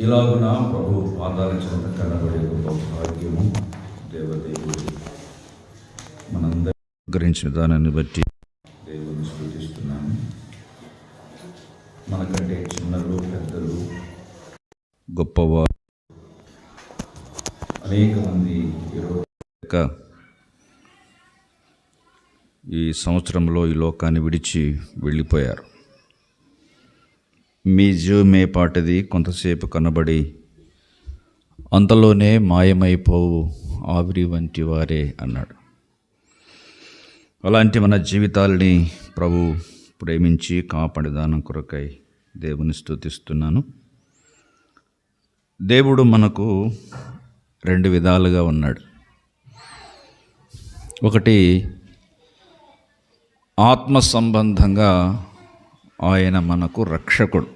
ఇలాగున ప్రభు చెంత కనబడే గొప్ప భాగ్యము దేవదేవుడు. మనందరి గురించిన దానాన్ని బట్టి దేవుని స్థుతిస్తున్నాను మనకంటే చిన్నలు పెద్దలు గొప్పవారు అనేక మంది ఈ సంవత్సరంలో ఈ లోకాన్ని విడిచి వెళ్ళిపోయారు. మీ జీవమేపాటిది కొంతసేపు కనబడి అంతలోనే మాయమైపోవు ఆవిరి వంటి వారే అన్నాడు. అలాంటి మన జీవితాల్ని ప్రభు ప్రేమించి కాపాడిదానం కొరకై దేవుని స్తుతిస్తున్నాను. దేవుడు మనకు రెండు విధాలుగా ఉన్నాడు. ఒకటి ఆత్మ సంబంధంగా ఆయన మనకు రక్షకుడు.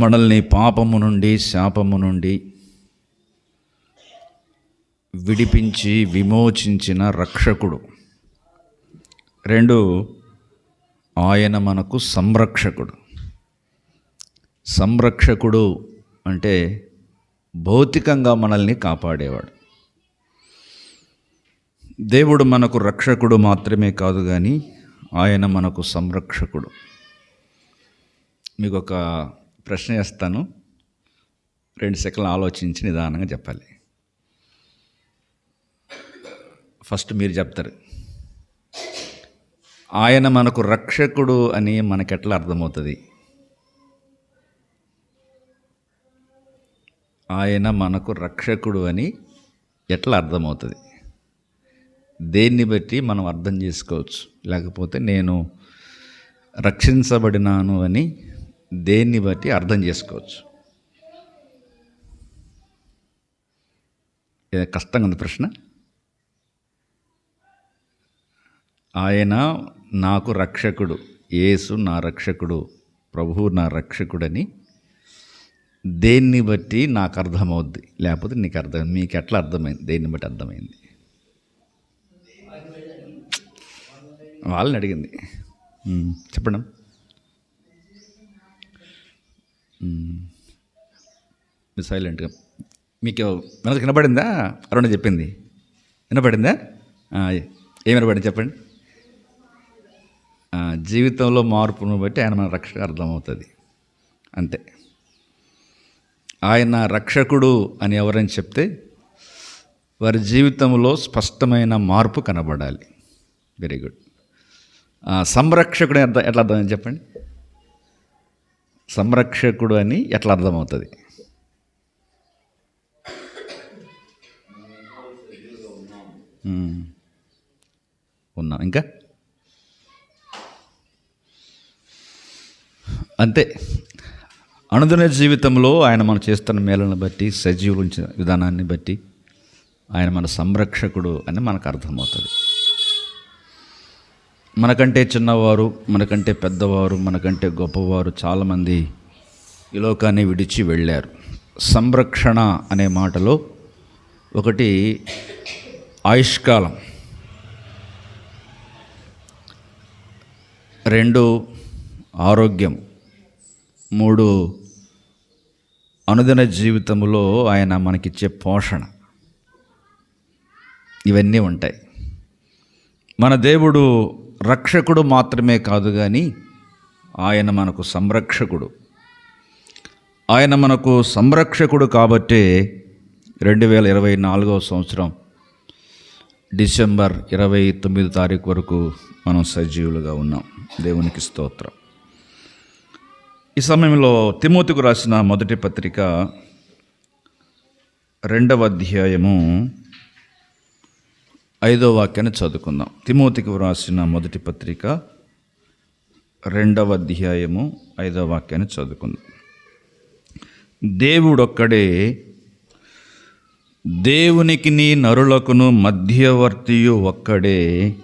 మనల్ని పాపము నుండి శాపము నుండి విడిపించి విమోచించిన రక్షకుడు. రెండు ఆయన మనకు సంరక్షకుడు. సంరక్షకుడు అంటే భౌతికంగా మనల్ని కాపాడేవాడు. దేవుడు మనకు రక్షకుడు మాత్రమే కాదు కానీ ఆయన మనకు సంరక్షకుడు. మీకు ఒక ప్రశ్న వేస్తాను. రెండు సెకండ్లు ఆలోచించి నిదానంగా చెప్పాలి. ఫస్ట్ మీరు చెప్తారు. ఆయన మనకు రక్షకుడు అని మనకెట్లా అర్థమవుతుంది? ఆయన మనకు రక్షకుడు అని ఎట్లా అర్థమవుతుంది? దేన్ని బట్టి మనం అర్థం చేసుకోవచ్చు? లేకపోతే నేను రక్షించబడినాను అని దేన్ని బట్టి అర్థం చేసుకోవచ్చు? కష్టంగా ఉంది ప్రశ్న? ఆయన నాకు రక్షకుడు యేసు నా రక్షకుడు ప్రభువు నా రక్షకుడని దేన్ని బట్టి నాకు అర్థమవుద్ది? లేకపోతే నీకు అర్థం మీకు ఎట్లా అర్థమైంది? దేన్ని బట్టి అర్థమైంది? వాళ్ళని అడిగింది. చెప్పండి ఉమ్. మీరు సైలెంట్గా. మీకు మనకు వినపడిందా అరుణ చెప్పింది. వినపడిందా ఏమి ఏం వినపడింది చెప్పండి. జీవితంలో మార్పును బట్టి ఆయన మన రక్షక అర్థమవుతుంది. అంతే. ఆయన రక్షకుడు అని ఎవరని చెప్తే వారి జీవితంలో స్పష్టమైన మార్పు కనబడాలి. Very good. సంరక్షకుడు అర్థం ఎట్లా అర్థం చెప్పండి? సంరక్షకుడు అని ఎట్లా అర్థమవుతుంది? ఉన్నాం. ఇంకా? అంతే. అనుదిన జీవితంలో ఆయన మనం చేస్తున్న మేలను బట్టి సజీవులు విధానాన్ని బట్టి ఆయన మన సంరక్షకుడు అని మనకు అర్థమవుతుంది. మనకంటే చిన్నవారు మనకంటే పెద్దవారు మనకంటే గొప్పవారు చాలామంది ఈ లోకాన్ని విడిచి వెళ్ళారు. సంరక్షణ అనే మాటలో ఒకటి ఆయుష్కాలం. రెండు ఆరోగ్యం. మూడు అనుదిన జీవితంలో ఆయన మనకిచ్చే పోషణ. ఇవన్నీ ఉంటాయి. మన దేవుడు రక్షకుడు మాత్రమే కాదు కానీ ఆయన మనకు సంరక్షకుడు. ఆయన మనకు సంరక్షకుడు కాబట్టే రెండు వేల ఇరవై నాలుగవ సంవత్సరం డిసెంబర్ ఇరవై తొమ్మిది తారీఖు వరకు మనం సజీవులుగా ఉన్నాం. దేవునికి స్తోత్రం. ఈ సమయంలో తిమోతికు రాసిన మొదటి పత్రిక రెండవ అధ్యాయము ఐదో వాక్యాన్ని చదువుకుందాం. తిమోతికి వ్రాసిన మొదటి పత్రిక రెండవ అధ్యాయము ఐదో వాక్యాన్ని చదువుకుందాం. దేవుడొక్కడే దేవునికి నీ నరులకును మధ్యవర్తియు ఒక్కడే.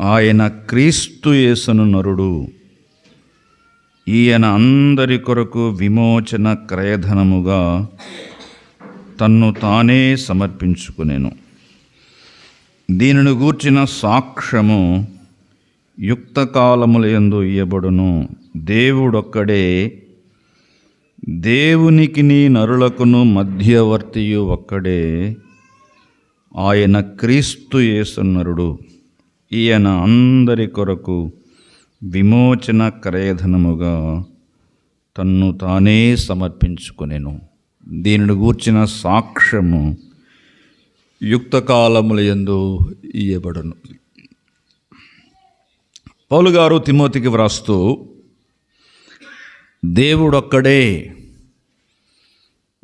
ఆయన క్రీస్తు యేసును నరుడు. ఈయన అందరి కొరకు విమోచన క్రయధనముగా తన్ను తానే సమర్పించుకునేను. దీనిని గూర్చిన సాక్ష్యము యుక్తకాలములందు ఇయ్యబడును. దేవుడొక్కడే. దేవునికిని నరులకును మధ్యవర్తియు ఒక్కడే. ఆయన క్రీస్తు యేసునరుడు ఈయన అందరి కొరకు విమోచన క్రయధనముగా తన్ను తానే సమర్పించుకునేను. దీనిని గూర్చిన సాక్ష్యము యుక్తకాలముల యందు ఇయ్యబడును. పౌలు గారు తిమోతికి వ్రాస్తూ దేవుడొక్కడే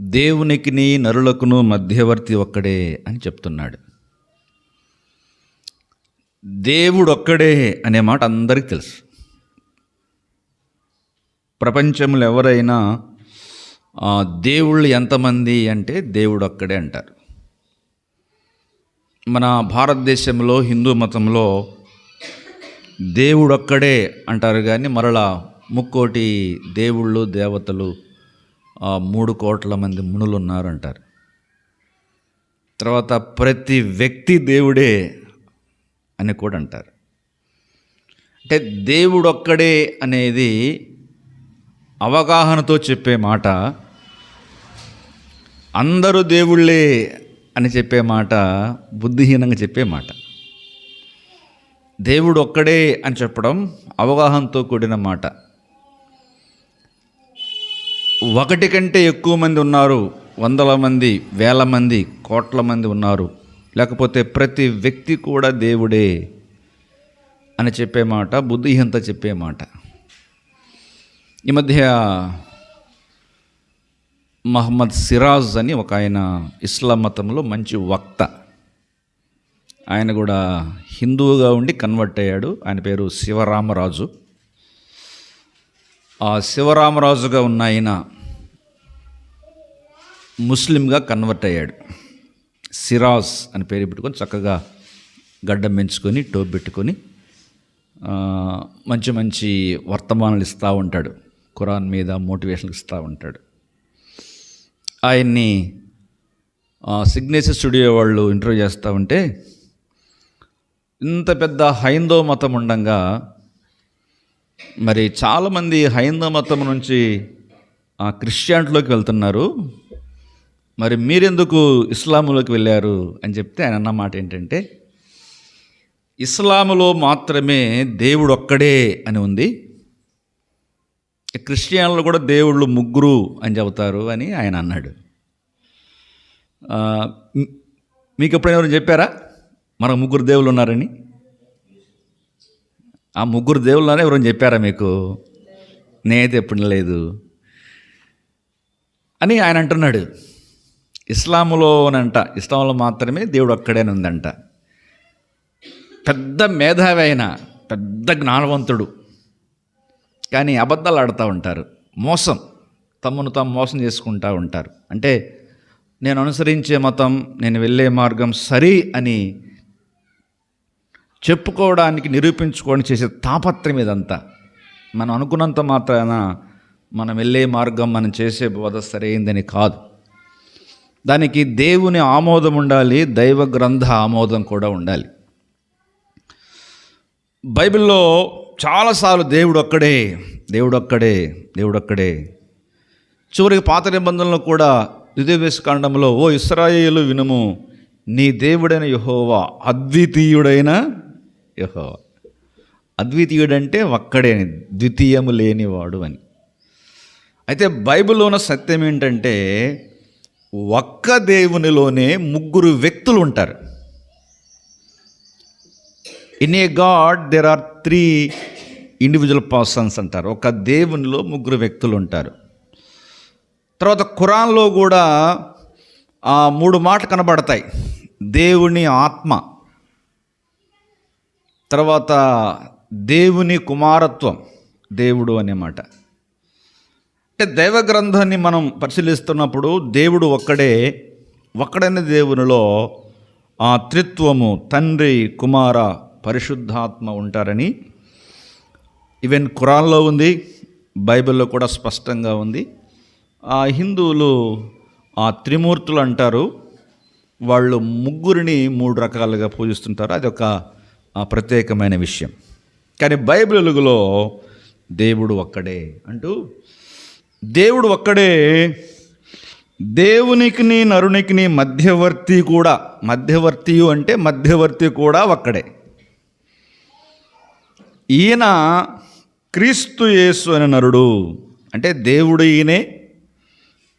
దేవునికిని నరులకును మధ్యవర్తి ఒక్కడే అని చెప్తున్నాడు. దేవుడొక్కడే అనే మాట అందరికీ తెలుసు. ప్రపంచంలో ఎవరైనా దేవుళ్ళు ఎంతమంది అంటే దేవుడొక్కడే అంటారు. మన భారతదేశంలో హిందూ మతంలో దేవుడొక్కడే అంటారు కానీ మరలా ముక్కోటి దేవుళ్ళు దేవతలు మూడు కోట్ల మంది మునులు ఉన్నారు అంటారు తర్వాత ప్రతి వ్యక్తి దేవుడే అని కూడా అంటారు. అంటే దేవుడొక్కడే అనేది అవగాహనతో చెప్పే మాట అందరూ దేవుళ్ళే అని చెప్పే మాట బుద్ధిహీనంగా చెప్పే మాట. దేవుడు ఒక్కడే అని చెప్పడం అవగాహనతో కూడిన మాట. ఒకటి కంటే ఎక్కువ మంది ఉన్నారు వందల మంది వేల మంది కోట్ల మంది ఉన్నారు. లేకపోతే ప్రతి వ్యక్తి కూడా దేవుడే అని చెప్పే మాట బుద్ధిహీనత చెప్పే మాట. ఈ మధ్య మహమ్మద్ సిరాజ్ అని ఒక ఆయన ఇస్లాం మతంలో మంచి వక్త. ఆయన కూడా హిందువుగా ఉండి కన్వర్ట్ అయ్యాడు. ఆయన పేరు శివరామరాజు. ఆ శివరామరాజుగా ఉన్న ఆయన ముస్లింగా కన్వర్ట్ అయ్యాడు. సిరాజ్ అని పేరు పెట్టుకొని చక్కగా గడ్డం పెంచుకొని టోప్ పెట్టుకొని మంచి మంచి వర్తమానాలు ఇస్తూ ఉంటాడు. ఖురాన్ మీద మోటివేషన్ ఇస్తూ ఉంటాడు. ఆయన్ని సిగ్నేచర్ స్టూడియో వాళ్ళు ఇంటర్వ్యూ చేస్తూ ఉంటే ఇంత పెద్ద హైందవ మతం ఉండగా మరి చాలామంది హైందవ మతం నుంచి ఆ, క్రిస్టియానిటీలోకి వెళ్తున్నారు. మరి మీరెందుకు ఇస్లాములోకి వెళ్ళారు అని చెప్తే ఆయన అన్న మాట ఏంటంటే ఇస్లాములో మాత్రమే దేవుడు ఒక్కడే అని ఉంది. క్రిస్టియన్లు కూడా దేవుళ్ళు ముగ్గురు అని చెబుతారు అని ఆయన అన్నాడు. మీకు ఎప్పుడైనా ఎవరైనా చెప్పారా? మనకు ముగ్గురు దేవుళ్ళు ఉన్నారని? ఆ ముగ్గురు దేవుళ్ళనే ఎవరైనా చెప్పారా మీకు? నేనైతే ఎప్పుడు లేదు అని ఆయన అంటున్నాడు. ఇస్లాములోనంట ఇస్లాంలో మాత్రమే దేవుడు ఒక్కడేని ఉందంట. పెద్ద మేధావి అయిన పెద్ద జ్ఞానవంతుడు. కానీ అబద్ధాలు ఆడుతూ ఉంటారు. మోసం. తమను తాము మోసం చేసుకుంటూ ఉంటారు. అంటే నేను అనుసరించే మతం నేను వెళ్ళే మార్గం సరి అని చెప్పుకోవడానికి నిరూపించుకోవడానికి చేసే తాపత్రం ఇదంతా. మనం అనుకున్నంత మాత్రాన మనం వెళ్ళే మార్గం మనం చేసే బోధ సరైందని కాదు. దానికి దేవుని ఆమోదం ఉండాలి దైవ గ్రంథ ఆమోదం కూడా ఉండాలి. బైబిల్లో చాలాసార్లు దేవుడు ఒక్కడే దేవుడు ఒక్కడే దేవుడు ఒక్కడే చివరికి పాత నిబంధనలో కూడా కాండంలో ఓ ఇస్రాయేలు వినుము నీ దేవుడైన యహోవా అద్వితీయుడైన యహోవా. అద్వితీయుడంటే ఒక్కడే అని ద్వితీయము లేనివాడు అని. అయితే బైబిల్లో ఉన్న సత్యం ఏంటంటే ఒక్క దేవునిలోనే ముగ్గురు వ్యక్తులు ఉంటారు. In a god there are three individual persons అంటారు. ఒక దేవునిలో ముగ్గురు వ్యక్తులు ఉంటారు. తర్వాత ఖురాన్లో కూడా ఆ మూడు మాటలు కనబడతాయి. దేవుని ఆత్మ తర్వాత దేవుని కుమారత్వం దేవుడు అనే మాట. అంటే దైవ గ్రంథాన్ని మనం పరిశీలిస్తున్నప్పుడు దేవుడు ఒక్కడే ఒక్కడనే దేవునిలో ఆ త్రిత్వము తండ్రి కుమార పరిశుద్ధాత్మ ఉంటారని. ఈవెన్ ఖురాన్లో ఉంది బైబిల్లో కూడా స్పష్టంగా ఉంది. ఆ హిందువులు ఆ త్రిమూర్తులు అంటారు వాళ్ళు ముగ్గురిని మూడు రకాలుగా పూజిస్తుంటారు. అది ఒక ప్రత్యేకమైన విషయం. కానీ బైబిల్ వెలుగులో దేవుడు ఒక్కడే అంటూ దేవుడు ఒక్కడే దేవునికిని నరునికిని మధ్యవర్తి కూడా మధ్యవర్తి అంటే మధ్యవర్తి కూడా ఒక్కడే. ఈయన క్రీస్తు యేసు అని నరుడు. అంటే దేవుడు ఈయనే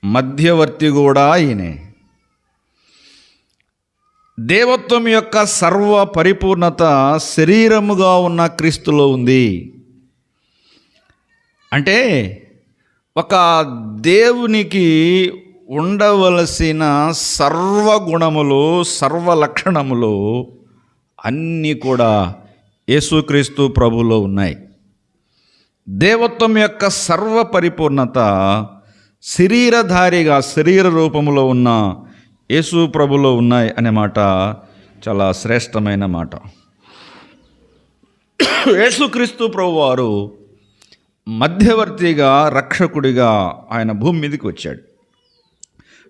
మధ్యవర్తి కూడా ఈయనే. దేవత్వం యొక్క సర్వ పరిపూర్ణత శరీరముగా ఉన్న క్రీస్తులో ఉంది. అంటే ఒక దేవునికి ఉండవలసిన సర్వగుణములు సర్వ లక్షణములు అన్నీ కూడా యేసుక్రీస్తు ప్రభులో ఉన్నాయి. దేవత్వం యొక్క సర్వ పరిపూర్ణత శరీరధారిగా శరీర రూపంలో ఉన్న యేసు ప్రభులో ఉన్నాయి అనే మాట చాలా శ్రేష్టమైన మాట. యేసుక్రీస్తు ప్రభు వారు మధ్యవర్తిగా రక్షకుడిగా ఆయన భూమి మీదకి వచ్చాడు.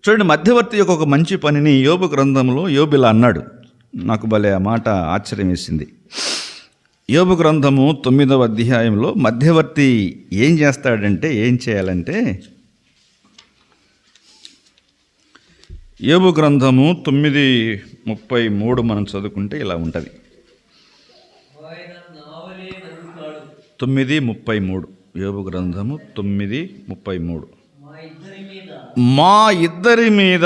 చూడండి మధ్యవర్తి యొక్క ఒక మంచి పనిని యోబు గ్రంథంలో యోబిలా అన్నాడు. నాకు భలే ఆ మాట ఆశ్చర్యం వేసింది యోబు గ్రంథము తొమ్మిదవ అధ్యాయంలో మధ్యవర్తి ఏం చేస్తాడంటే ఏం చేయాలంటే యోబు గ్రంథము తొమ్మిది ముప్పై మూడు మనం చదువుకుంటే ఇలా ఉంటుంది. తొమ్మిది ముప్పై మూడు. యోబు గ్రంథము తొమ్మిది ముప్పై మూడు. మా ఇద్దరి మీద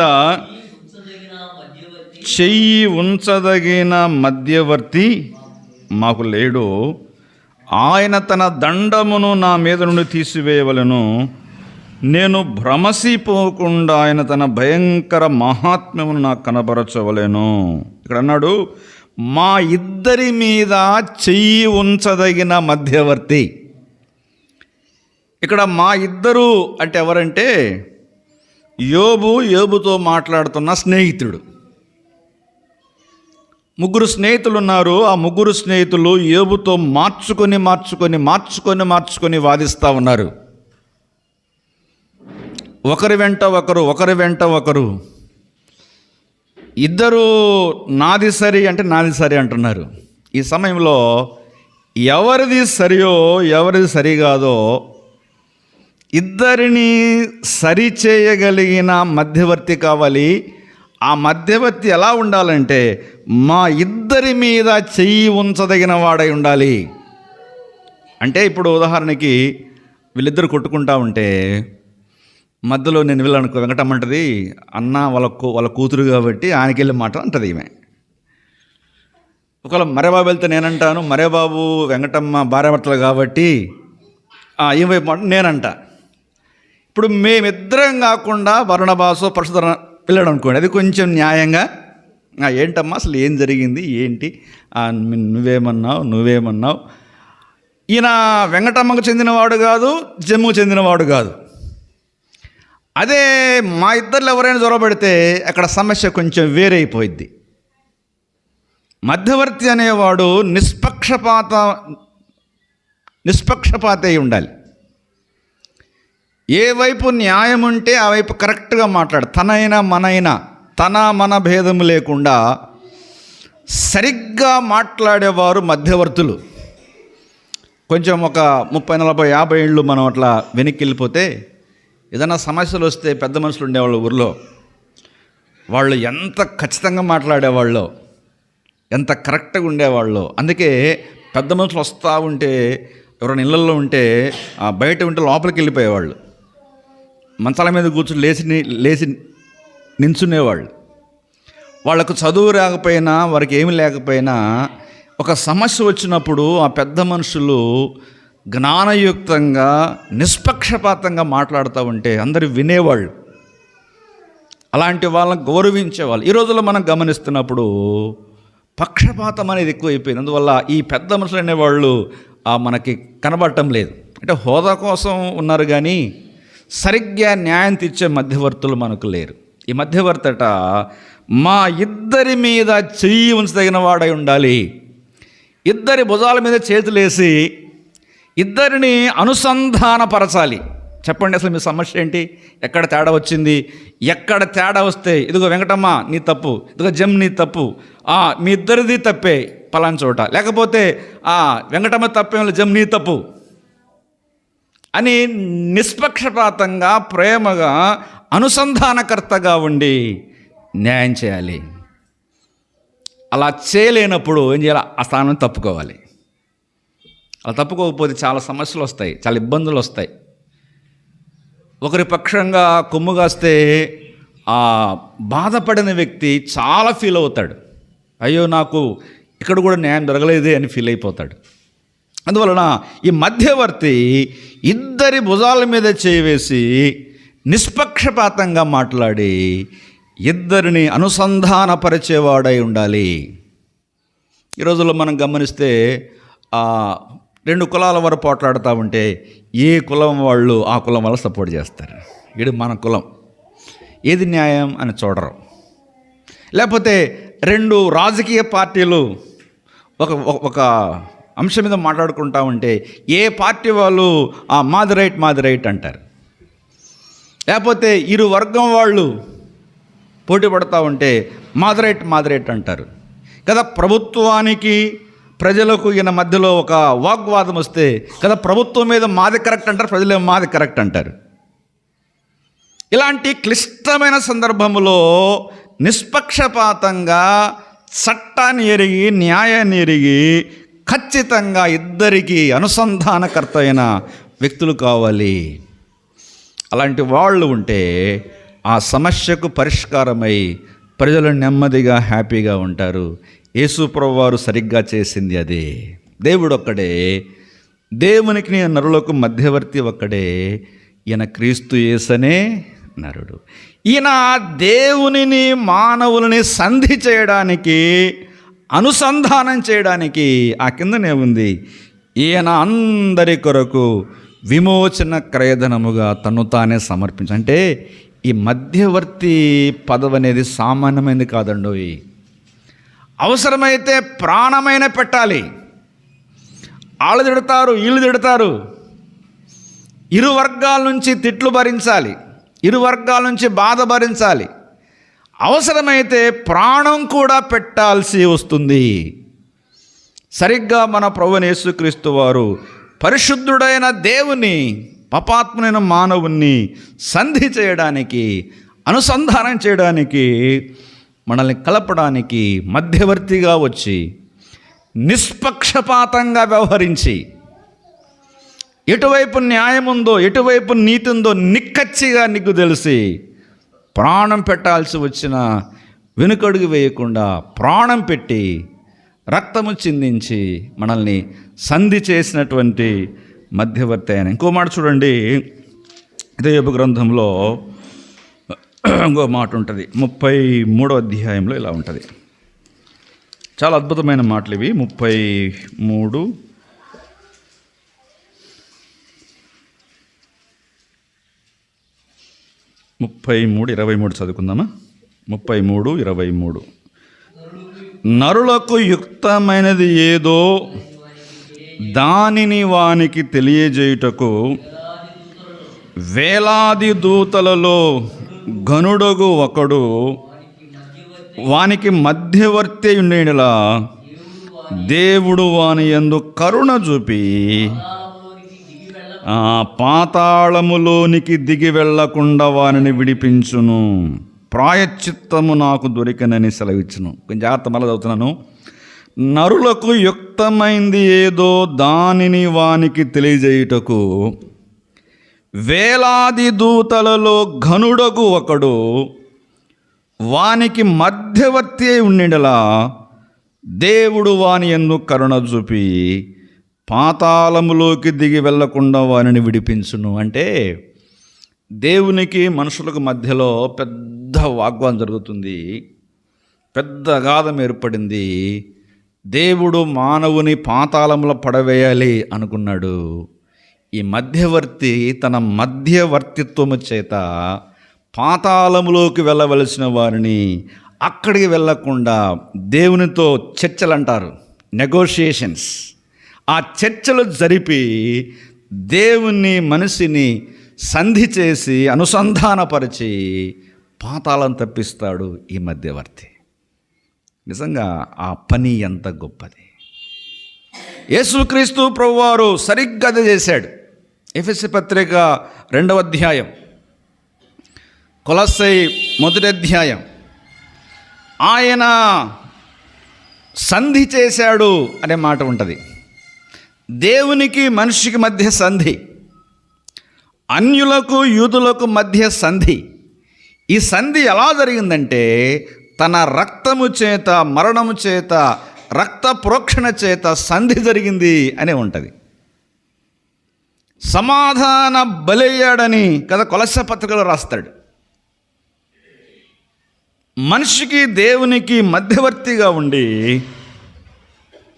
చెయ్యి ఉంచదగిన మధ్యవర్తి మాకు లేడు. ఆయన తన దండమును నా మీద నుండి తీసివేయవలను. నేను భ్రమసిపోకుండా ఆయన తన భయంకర మహాత్మ్యమును నాకు కనబరచవలేను. ఇక్కడ అన్నాడు మా ఇద్దరి మీద చెయ్యి ఉంచదగిన మధ్యవర్తి. ఇక్కడ మా ఇద్దరు అంటే ఎవరంటే యోబు యోబుతో మాట్లాడుతున్న స్నేహితుడు. ముగ్గురు స్నేహితులు ఉన్నారు. ఆ ముగ్గురు స్నేహితులు ఏబుతో మార్చుకొని మార్చుకొని మార్చుకొని మార్చుకొని వాదిస్తూ ఉన్నారు. ఒకరి వెంట ఒకరు ఒకరి వెంట ఒకరు. ఇద్దరు నాది సరి అంటే నాది సరి అంటున్నారు. ఈ సమయంలో ఎవరిది సరియో ఎవరిది సరి కాదో ఇద్దరిని సరి చేయగలిగిన మధ్యవర్తి కావాలి. ఆ మధ్యవర్తి ఎలా ఉండాలంటే మా ఇద్దరి మీద చెయ్యి ఉంచదగిన వాడై ఉండాలి. అంటే ఇప్పుడు ఉదాహరణకి వీళ్ళిద్దరు కొట్టుకుంటా ఉంటే మధ్యలో నేను వెళ్ళానుకో వెంకటమ్మంటది అన్న వాళ్ళ వాళ్ళ కూతురు కాబట్టి ఆయనకెళ్ళి మాట అంటది ఈమె. ఒకవేళ మరేబాబు వెళ్తే నేనంటాను మరేబాబు వెంకటమ్మ భార్యభర్తలు కాబట్టి ఈమె మాట నేనంట. ఇప్పుడు మేమిద్దరం కాకుండా వరుణబాసు పరశుధర వెళ్ళాడు అనుకోండి అది కొంచెం న్యాయంగా ఏంటమ్మా అసలు ఏం జరిగింది? ఏంటి? నువ్వేమన్నావు? నువ్వేమన్నావు? ఈయన వెంకటమ్మకు చెందినవాడు కాదు జమ్ముకు చెందినవాడు కాదు. అదే మా ఇద్దరు ఎవరైనా జ్వరపడితే అక్కడ సమస్య కొంచెం వేరైపోయిద్ది. మధ్యవర్తి అనేవాడు నిష్పక్షపాత నిష్పక్షపాత అయి ఉండాలి ఏ వైపు న్యాయం ఉంటే ఆ వైపు కరెక్ట్గా మాట్లాడు. తనైనా మనైనా తన మన భేదం లేకుండా సరిగ్గా మాట్లాడేవారు మధ్యవర్తులు. కొంచెం ఒక ముప్పై నలభై యాభై ఏళ్ళు మనం అట్లా వెనక్కి వెళ్ళిపోతే ఏదైనా సమస్యలు వస్తే పెద్ద మనుషులు ఉండేవాళ్ళు ఊర్లో. వాళ్ళు ఎంత ఖచ్చితంగా మాట్లాడేవాళ్ళు ఎంత కరెక్ట్గా ఉండేవాళ్ళు అందుకే పెద్ద మనుషులు వస్తూ ఉంటే ఎవరైనా ఇళ్ళల్లో ఉంటే బయట ఉంటే లోపలికి వెళ్ళిపోయేవాళ్ళు. మంచాల మీద కూర్చుని లేచి లేచి నించునేవాళ్ళు. వాళ్ళకు చదువు రాకపోయినా వారికి ఏమి లేకపోయినా ఒక సమస్య వచ్చినప్పుడు ఆ పెద్ద మనుషులు జ్ఞానయుక్తంగా నిష్పక్షపాతంగా మాట్లాడుతూ ఉంటే అందరు వినేవాళ్ళు. అలాంటి వాళ్ళని గౌరవించేవాళ్ళు. ఈ రోజుల్లో మనం గమనిస్తున్నప్పుడు పక్షపాతం అనేది ఎక్కువైపోయింది. అందువల్ల ఈ పెద్ద మనుషులు అనేవాళ్ళు మనకి కనబడటం లేదు. అంటే హోదా కోసం ఉన్నారు కానీ సరిగ్గా న్యాయం తీర్చే మధ్యవర్తులు మనకు లేరు. ఈ మధ్యవర్తట మా ఇద్దరి మీద చెయ్యి ఉంచదగిన వాడై ఉండాలి. ఇద్దరి భుజాల మీద చేతులేసి ఇద్దరిని అనుసంధానపరచాలి. చెప్పండి అసలు మీ సమస్య ఏంటి? ఎక్కడ తేడా వచ్చింది? ఎక్కడ తేడా వస్తే ఇదిగో వెంకటమ్మ నీ తప్పు. ఇదిగో జమ్ నీ తప్పు. ఆ, మీ ఇద్దరిది తప్పే పలానా చోట. లేకపోతే ఆ వెంకటమ్మ తప్పేం జమ్ నీ తప్పు. అని నిష్పక్షపాతంగా ప్రేమగా అనుసంధానకర్తగా ఉండి న్యాయం చేయాలి. అలా చేయలేనప్పుడు ఏం చేయాలి? ఆ స్థానం తప్పుకోవాలి. అలా తప్పుకోకపోతే చాలా సమస్యలు వస్తాయి చాలా ఇబ్బందులు వస్తాయి. ఒకరి పక్షంగా కొమ్ము కాస్తే ఆ బాధపడిన వ్యక్తి చాలా ఫీల్ అవుతాడు. అయ్యో నాకు ఇక్కడ కూడా న్యాయం జరగలేదే అని ఫీల్ అయిపోతాడు. అందువలన ఈ మధ్యవర్తి ఇద్దరి భుజాల మీద చేవేసి నిష్పక్షపాతంగా మాట్లాడి ఇద్దరిని అనుసంధానపరిచేవాడై ఉండాలి. ఈ రోజుల్లో మనం గమనిస్తే రెండు కులాల వారు పోట్లాడుతూ ఉంటే ఏ కులం వాళ్ళు ఆ కులం వాళ్ళు సపోర్ట్ చేస్తారు. ఇది మన కులం. ఏది న్యాయం అని చూడరు. లేకపోతే రెండు రాజకీయ పార్టీలు ఒక- ఒక అంశం మీద మాట్లాడుకుంటా ఉంటే ఏ పార్టీ వాళ్ళు ఆ మాది రైట్ మాది రైట్ అంటారు. లేకపోతే ఇరు వర్గం వాళ్ళు పోటీ పడతా ఉంటే మాది రైట్ మాది రైట్ అంటారు. కదా ప్రభుత్వానికి ప్రజలకు ఈయన మధ్యలో ఒక వాగ్వాదం వస్తే కదా ప్రభుత్వం మీద మాది కరెక్ట్ అంటారు ప్రజలేమో మాది కరెక్ట్ అంటారు. ఇలాంటి క్లిష్టమైన సందర్భంలో నిష్పక్షపాతంగా చట్టాన్ని ఎరిగి న్యాయాన్ని ఎరిగి ఖచ్చితంగా ఇద్దరికి అనుసంధానకర్త అయిన వ్యక్తులు కావాలి. అలాంటి వాళ్ళు ఉంటే ఆ సమస్యకు పరిష్కారమై ప్రజలు నెమ్మదిగా హ్యాపీగా ఉంటారు. యేసుప్రభు వారు సరిగ్గా చేసింది అదే. దేవుడు ఒక్కడే దేవునికి నీ నరులకు మధ్యవర్తి ఒక్కడే. ఈయన క్రీస్తు యేసనే నరుడు. ఈయన దేవునిని మానవులని సంధి చేయడానికి అనుసంధానం చేయడానికి ఆ కిందనే ఉంది. ఈయన అందరి కొరకు విమోచన క్రయధనముగా తను తానే సమర్పించ అంటే ఈ మధ్యవర్తి పదవి అనేది సామాన్యమైనది కాదండోయ్. అవసరమైతే ప్రాణమైన పెట్టాలి. వాళ్ళు తిడతారు వీళ్ళు తిడతారు. ఇరు వర్గాల నుంచి తిట్లు భరించాలి. ఇరు వర్గాల నుంచి బాధ భరించాలి. అవసరమైతే ప్రాణం కూడా పెట్టాల్సి వస్తుంది. సరిగ్గా మన ప్రభునేసుక్రీస్తు వారు పరిశుద్ధుడైన దేవుని పపాత్మునైన మానవుణ్ణి సంధి చేయడానికి అనుసంధానం చేయడానికి మనల్ని కలపడానికి మధ్యవర్తిగా వచ్చి నిష్పక్షపాతంగా వ్యవహరించి ఎటువైపు న్యాయం ఉందో ఎటువైపు నీతి ఉందో నిక్కచ్చిగా నీకు తెలిసి ప్రాణం పెట్టాల్సి వచ్చిన వెనుకడుగు వేయకుండా ప్రాణం పెట్టి రక్తము చిందించి మనల్ని సంధి చేసినటువంటి మధ్యవర్తి ఆయన. ఇంకో మాట చూడండి. దేవ గ్రంథంలో ఇంకో మాట ఉంటుంది. ముప్పై మూడో అధ్యాయంలో ఇలా ఉంటుంది. చాలా అద్భుతమైన మాటలు ఇవి. ముప్పై మూడు ముప్పై మూడు ఇరవై మూడు చదువుకుందామా? ముప్పై మూడు ఇరవై మూడు నరులకు యుక్తమైనది ఏదో దానిని వానికి తెలియజేయుటకు వేలాది దూతలలో గనుడగు ఒకడు వానికి మధ్యవర్తి ఉండేలా దేవుడు వాని యందు కరుణ చూపి పాతాళములోనికి దిగి వెళ్ళకుండా వారిని విడిపించును. ప్రాయశ్చిత్తము నాకు దొరికనని సెలవిచ్చును. కొంచెం జాగ్రత్త మళ్ళీ చదువుతున్నాను. నరులకు యుక్తమైంది ఏదో దానిని వానికి తెలియజేయుటకు. వేలాది దూతలలో ఘనుడకు ఒకడు. వానికి మధ్యవర్తి అయి ఉండినలా దేవుడు వాని ఎందు కరుణ చూపి పాతాళములోకి దిగి వెళ్ళకుండా వారిని విడిపించును. అంటే దేవునికి మనుషులకు మధ్యలో పెద్ద వాగ్వాదం జరుగుతుంది. పెద్ద అగాధం ఏర్పడింది. దేవుడు మానవుని పాతాళంలో పడవేయాలి అనుకున్నాడు. ఈ మధ్యవర్తి తన మధ్యవర్తిత్వము చేత పాతాళములోకి వెళ్ళవలసిన వారిని అక్కడికి వెళ్ళకుండా దేవునితో చర్చలు అంటారు నెగోషియేషన్స్ ఆ చర్చలు జరిపి దేవుని మనిషిని సంధి చేసి అనుసంధానపరిచి పాతాళం తప్పిస్తాడు ఈ మధ్యవర్తి. నిజంగా ఆ పని ఎంత గొప్పది. యేసుక్రీస్తు ప్రభువారు సరిగ్గా చేశాడు. ఎఫ్ఎస్సి పత్రిక రెండవ అధ్యాయం కొలసై మొదటి అధ్యాయం. ఆయన సంధి చేశాడు అనే మాట ఉంటుంది. దేవునికి మనిషికి మధ్య సంధి అన్యులకు యూదులకు మధ్య సంధి. ఈ సంధి ఎలా జరిగిందంటే తన రక్తము చేత మరణము చేత రక్త ప్రోక్షణ చేత సంధి జరిగింది అనే ఉంటుంది. సమాధాన బలయ్యాడని కదా కొలస పత్రికలో రాస్తాడు. మనిషికి దేవునికి మధ్యవర్తిగా ఉండి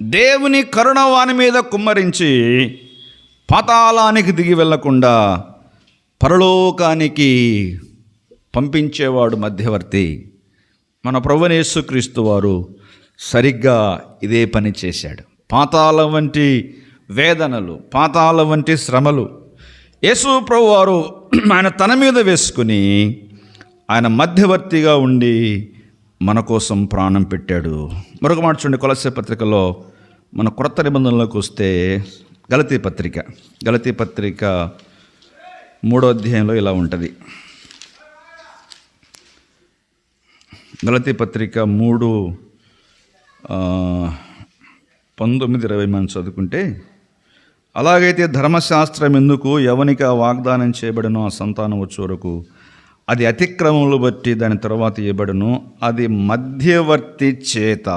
దేవుని కరుణ వాని మీద కుమ్మరించి పాతాళానికి దిగి వెళ్ళకుండా పరలోకానికి పంపించేవాడు మధ్యవర్తి. మన ప్రభునేసుక్రీస్తు వారు సరిగ్గా ఇదే పని చేశాడు. పాతాళం వంటి వేదనలు పాతాళం వంటి శ్రమలు యేసు ప్రభు వారు ఆయన తన మీద వేసుకుని ఆయన మధ్యవర్తిగా ఉండి మన కోసం ప్రాణం పెట్టాడు. మరొక మాట చూడండి కొలసే పత్రికలో మన క్రొత్త నిబంధనలోకి వస్తే గలతీ పత్రిక గలతీ పత్రిక మూడో అధ్యాయంలో ఇలా ఉంటుంది. గలతీ పత్రిక మూడు పంతొమ్మిది ఇరవై మనం చదువుకుంటే అలాగైతే ధర్మశాస్త్రం ఎందుకు ఎవనికి వాగ్దానం చేయబడినో ఆ సంతానం వచ్చే వరకు అది అతిక్రమములు బట్టి దాని తర్వాత ఇవ్వబడును. అది మధ్యవర్తి చేత.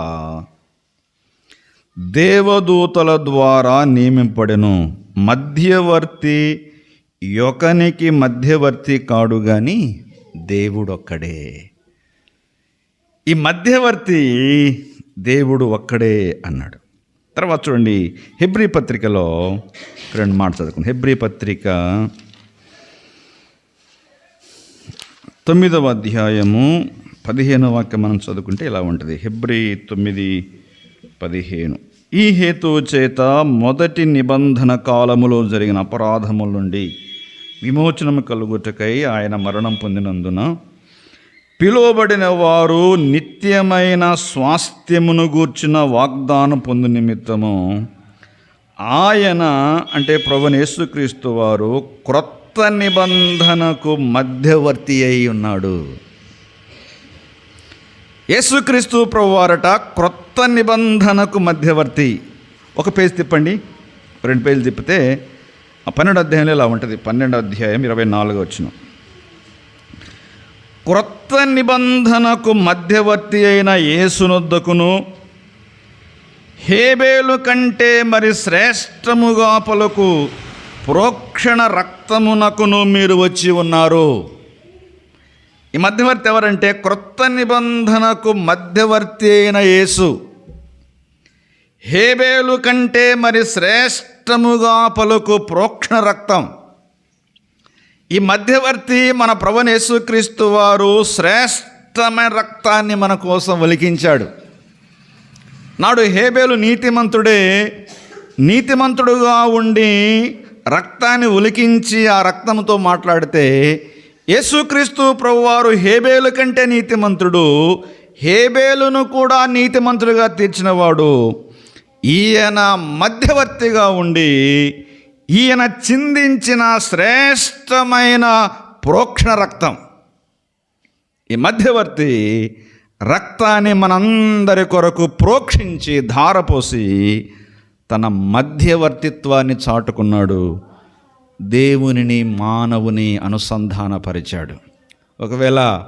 దేవదూతల ద్వారా నియమింపడెను. మధ్యవర్తి యొకనికి మధ్యవర్తి కాడు గాని దేవుడొక్కడే. ఈ మధ్యవర్తి దేవుడు ఒక్కడే అన్నాడు. తర్వాత చూడండి హెబ్రీ పత్రికలో రెండు మాట చదువుకుంది. హెబ్రీ పత్రిక తొమ్మిదవ అధ్యాయము పదిహేనవ వాక్యం మనం చదువుకుంటే ఇలా ఉంటుంది. హెబ్రీ తొమ్మిది పదిహేను. ఈ హేతువు చేత మొదటి నిబంధన కాలములో జరిగిన అపరాధముల నుండి విమోచనము కలుగుటకై ఆయన మరణం పొందినందున పిలువబడిన వారు నిత్యమైన స్వాస్థ్యమును గూర్చిన వాగ్దానం పొందు నిమిత్తము ఆయన అంటే ప్రభుని యేసుక్రీస్తు వారు క్రొత్త నిబంధనకు మధ్యవర్తి అయి ఉన్నాడు. యేసుక్రీస్తు ప్రభువారట క్రొత్త నిబంధనకు మధ్యవర్తి. ఒక పేజ్ తిప్పండి. రెండు పేజీలు తిప్పితే పన్నెండు అధ్యాయంలో ఇలా ఉంటుంది. పన్నెండు అధ్యాయం ఇరవై నాలుగు వచ్చిన క్రొత్త నిబంధనకు మధ్యవర్తి అయిన యేసునొద్దకును హేబేలు కంటే మరి శ్రేష్టముగా పలుకు ప్రోక్షణ రక్తమునకును మీరు వచ్చి ఉన్నారు. ఈ మధ్యవర్తి ఎవరంటే క్రొత్త నిబంధనకు మధ్యవర్తి అయిన యేసు. హేబేలు కంటే మరి శ్రేష్టముగా పలుకు ప్రోక్షణ రక్తం. ఈ మధ్యవర్తి మన ప్రవణ యేసుక్రీస్తు వారు శ్రేష్టమైన రక్తాన్ని మన కోసం ఒలికించాడు నాడు హేబేలు నీతిమంతుడే నీతిమంతుడుగా ఉండి రక్తాన్ని ఉలికించి ఆ రక్తంతో మాట్లాడితే యేసుక్రీస్తు ప్రభువారు హేబేలు కంటే నీతిమంతుడు. హేబేలును కూడా నీతిమంతుడుగా తీర్చినవాడు. ఈయన మధ్యవర్తిగా ఉండి ఈయన చిందించిన శ్రేష్టమైన ప్రోక్షణ రక్తం. ఈ మధ్యవర్తి రక్తాన్ని మనందరి కొరకు ప్రోక్షించి ధారపోసి తన మధ్యవర్తిత్వాన్ని చాటుకున్నాడు. దేవునిని మానవుని అనుసంధానపరిచాడు. ఒకవేళ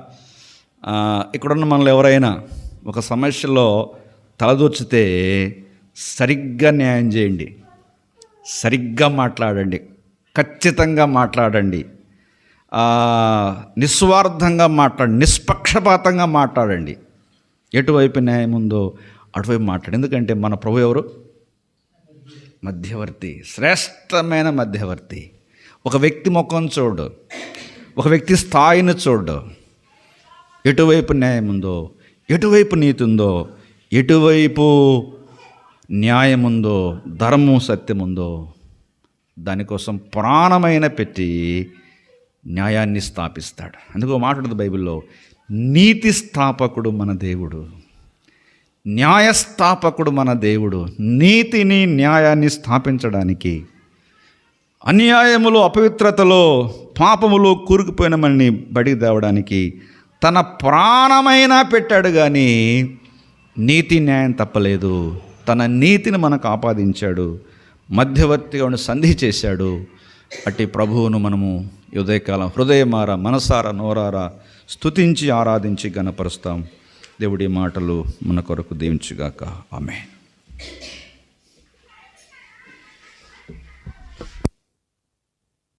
ఇక్కడున్న మనల్ని ఎవరైనా ఒక సమస్యలో తలదూర్చితే సరిగ్గా న్యాయం చేయండి. సరిగ్గా మాట్లాడండి. ఖచ్చితంగా మాట్లాడండి. నిస్వార్థంగా మాట్లాడండి. నిష్పక్షపాతంగా మాట్లాడండి. ఎటువైపు న్యాయం ఉందో అటువైపు మాట్లాడు ఎందుకంటే మన ప్రభు ఎవరు? మధ్యవర్తి. శ్రేష్టమైన మధ్యవర్తి. ఒక వ్యక్తి ముఖం చూడు. ఒక వ్యక్తి స్థాయిని చూడు. ఎటువైపు న్యాయం ఉందో ఎటువైపు నీతి ఉందో ఎటువైపు న్యాయం ఉందో ధర్మం సత్యం ఉందో దానికోసం ప్రాణమైన పెట్టి న్యాయాన్ని స్థాపిస్తాడు. అందుకో మాట్లాడదు బైబిల్లో నీతి స్థాపకుడు మన దేవుడు. న్యాయస్థాపకుడు మన దేవుడు. నీతిని న్యాయాన్ని స్థాపించడానికి అన్యాయములో అపవిత్రతలో పాపములో కూరుకుపోయిన మనని బడికి తేవడానికి తన ప్రాణమైనా పెట్టాడు కానీ నీతి న్యాయం తప్పలేదు. తన నీతిని మనకు ఆపాదించాడు. మధ్యవర్తిగా ఉండి సంధి చేశాడు. అట్టి ప్రభువును మనము ఉదయకాలం హృదయమార మనసార నోరార స్తుతించి ఆరాధించి గణపరుస్తాం దేవుడి మాటలు మన కొరకు దీవించుగాక. ఆమె